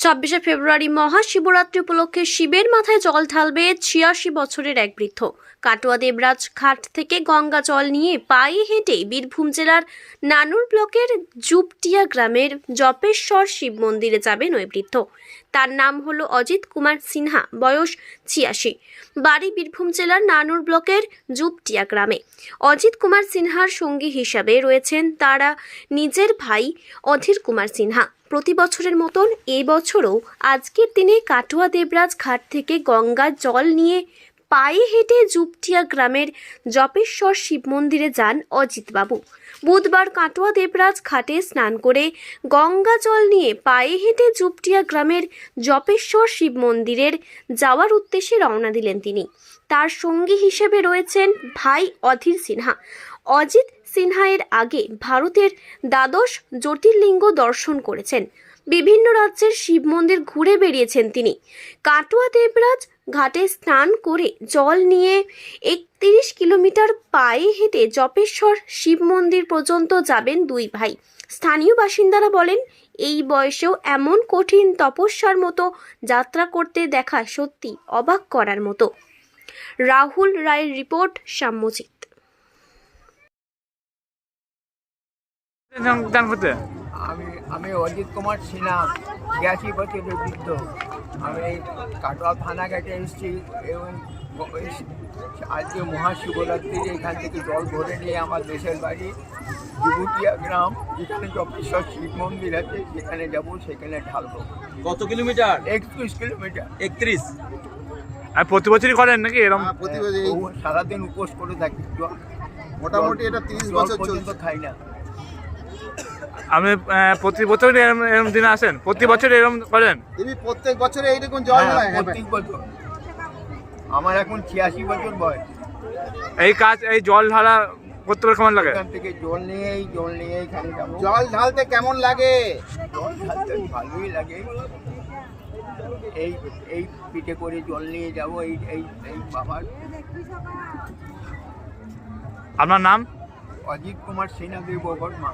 ছাব্বিশে ফেব্রুয়ারি মহাশিবরাত্রি উপলক্ষে শিবের মাথায় জল ঢালবে ছিয়াশি বছরের এক বৃদ্ধ। কাটোয়া দেবরাজ ঘাট থেকে গঙ্গা জল নিয়ে পায়ে হেঁটে বীরভূম জেলার নানুর ব্লকের জুপটিয়া গ্রামের জপেশ্বর শিব মন্দিরে যাবেন ওই বৃদ্ধ। তার নাম হলো অজিত কুমার সিনহা, বয়স ছিয়াশি। বাড়ি বীরভূম জেলার নানুর ব্লকের জুপটিয়া গ্রামে। অজিত কুমার সিনহার সঙ্গী হিসাবে রয়েছেন তারা নিজের ভাই অধীর কুমার সিনহা। প্রতি বছরের মতন এই বছরও আজকের দিনে কাটোয়া দেবরাজ ঘাট থেকে গঙ্গা জল নিয়ে পায়ে হেঁটে জুপটিয়া গ্রামের জপেশ্বর শিব মন্দিরে যান অজিতবাবু। বুধবার কাটোয়া দেবরাজ ঘাটে স্নান করে গঙ্গা জল নিয়ে পায়ে হেঁটে জুপটিয়া গ্রামের জপেশ্বর শিব মন্দিরের যাওয়ার উদ্দেশ্যে রওনা দিলেন তিনি। তার সঙ্গী হিসেবে রয়েছেন ভাই অধীর সিনহা। অজিত সিনহা এর আগে ভারতের দ্বাদশ জ্যোতির্লিঙ্গ দর্শন করেছেন। বিভিন্ন রাজ্যের শিব মন্দির ঘুরে বেরিয়েছেন তিনি। কাটোয়া দেবরাজ ঘাটে স্নান করে জল নিয়ে একত্রিশ কিলোমিটার পায়ে হেঁটে জপেশ্বর শিব মন্দির পর্যন্ত যাবেন দুই ভাই। স্থানীয় বাসিন্দারা বলেন এই বয়সেও এমন কঠিন তপস্যার মতো যাত্রা করতে দেখা সত্যি অবাক করার মতো। রাহুল রায়ের রিপোর্ট সাম্যজিৎ। আমি আমি অজিত কুমার সিনহা ছিয়াশি বছরের বৃদ্ধ। আমি কাটোয়া থানা থানাঘাটে এসেছি এবং আজকে মহাশিবরাত্রি এখান থেকে জল ভরে নিয়ে আমার দেশের বাড়ি জুবুটিয়া গ্রাম যেখানে জপেশ্বর শিব মন্দির আছে সেখানে যাব সেখানে ঢালবো। কত কিলোমিটার? একত্রিশ কিলোমিটার। একত্রিশ? আর প্রতি বছরই করেন নাকি এরকম হ্যাঁ, প্রতি বছর সারাদিন উপোস করে থাকি। মোটামুটি এটা তিরিশ জল বছর পর্যন্ত খাই না। আপনি প্রতি বছর এরকম এরকম দিনে আসেন? প্রতি বছর এরকম করেন? তুমি প্রত্যেক বছরে এইরকম জল হ্যাঁ, হয় প্রত্যেক বছর। আমার এখন ছিয়াশি বছর বয়স। এই কাজ এই জল ঢালা করতে পারে কেমন লাগে? এখান থেকে জল নিয়েই জল নিয়ে জল ঢালতে কেমন লাগে? জল ঢালতে ভালোই লাগে। এই এই পিঠে করে জল নিয়ে যাব এই এই এই বাবার। আপনার নাম? অজিত কুমার সিনহা দেব বর্মা